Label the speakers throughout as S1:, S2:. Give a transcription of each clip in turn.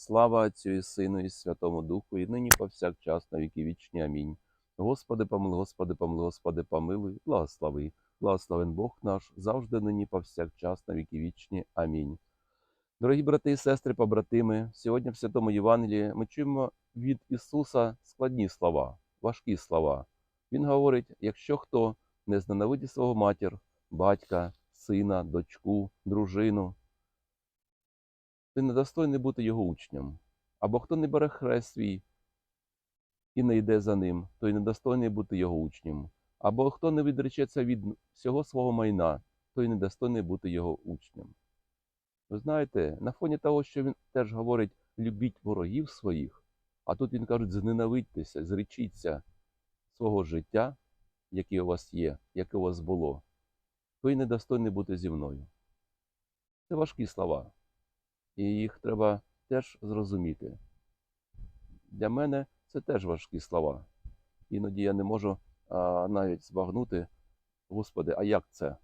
S1: Слава Отцю і Сину, і Святому Духу, і нині повсякчас на віки вічні. Амінь. Господи, помилуй, Господи, помилуй, Господи, помилуй, благослови. Благословен Бог наш, завжди нині повсякчас на віки вічні. Амінь. Дорогі брати і сестри, побратими, сьогодні в Святому Євангелії ми чуємо від Ісуса складні слова, важкі слова. Він говорить: якщо хто не зненавидить свого матір, батька, сина, дочку, дружину, ти недостойний бути його учнем. Або хто не бере хрест свій і не йде за ним, той недостойний бути його учнем. Або хто не відречеться від всього свого майна, той недостойний бути його учнем. Ви знаєте, на фоні того, що він теж говорить, любіть ворогів своїх, а тут він каже, зненавидьтеся, зречіться свого життя, яке у вас є, яке у вас було, той недостойний бути зі мною. Це важкі слова, і їх треба теж зрозуміти. Для мене це теж важкі слова. Іноді я не можу а, навіть збагнути, Господи, а як це,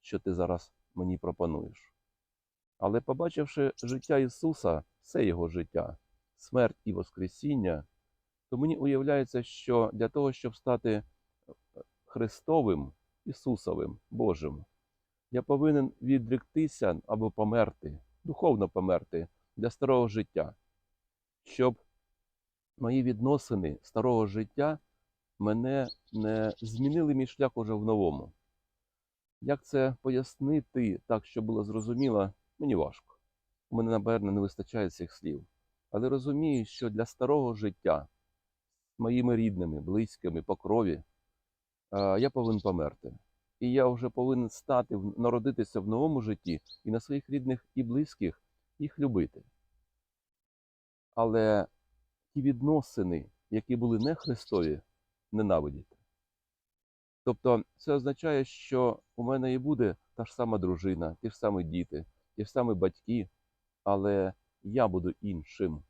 S1: що ти зараз мені пропонуєш? Але побачивши життя Ісуса, все Його життя, смерть і Воскресіння, то мені уявляється, що для того, щоб стати е, Христовим, Ісусовим, Божим, я повинен відректися або померти, духовно померти для старого життя, щоб мої відносини старого життя мене не змінили мій шлях уже в новому. Як це пояснити так, щоб було зрозуміло, мені важко. У мене, напевно, не вистачає цих слів. Але розумію, що для старого життя з моїми рідними, близькими, по крові, е, я повинен померти. І я вже повинен стати, народитися в новому житті і на своїх рідних і близьких їх любити. Але ті відносини, які були не Христові, ненавидіти. Тобто це означає, що у мене і буде та ж сама дружина, ті ж самі діти, ті ж самі батьки, але я буду іншим.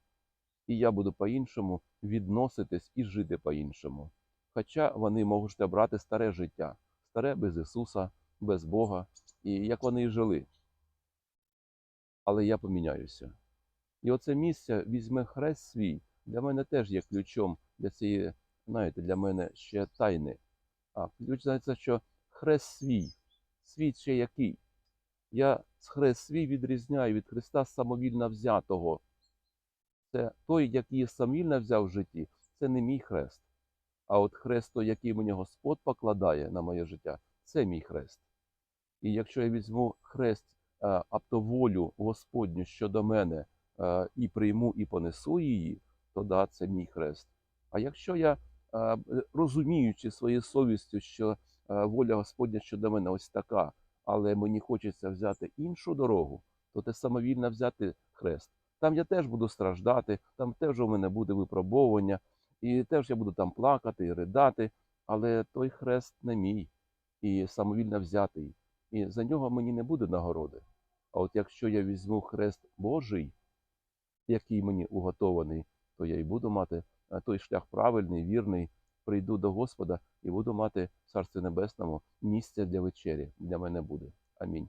S1: І я буду по-іншому відноситись і жити по-іншому. Хоча вони можуть обрати старе життя, старе без Ісуса, без Бога, і як вони і жили. Але я поміняюся. І оце місце візьме хрест свій для мене теж є ключом для цієї, знаєте, для мене ще тайни. А ключ знається, що хрест свій, свій ще який. Я хрест свій відрізняю від Христа самовільно взятого. Це той, який самовільно взяв в житті, це не мій хрест. А от хрест, той, який мені Господь покладає на моє життя, це мій хрест. І якщо я візьму хрест, е, абто волю Господню щодо мене е, і прийму і понесу її, то да, це мій хрест. А якщо я, е, розуміючи своєю совістю, що воля Господня щодо мене ось така, але мені хочеться взяти іншу дорогу, то те самовільно взяти хрест. Там я теж буду страждати, там теж у мене буде випробовування, і теж я буду там плакати і ридати, але той хрест не мій і самовільно взятий. І за нього мені не буде нагороди. А от якщо я візьму хрест Божий, який мені уготований, то я й буду мати той шлях правильний, вірний, прийду до Господа і буду мати в Царстві Небесному місце для вечері. Для мене буде. Амінь.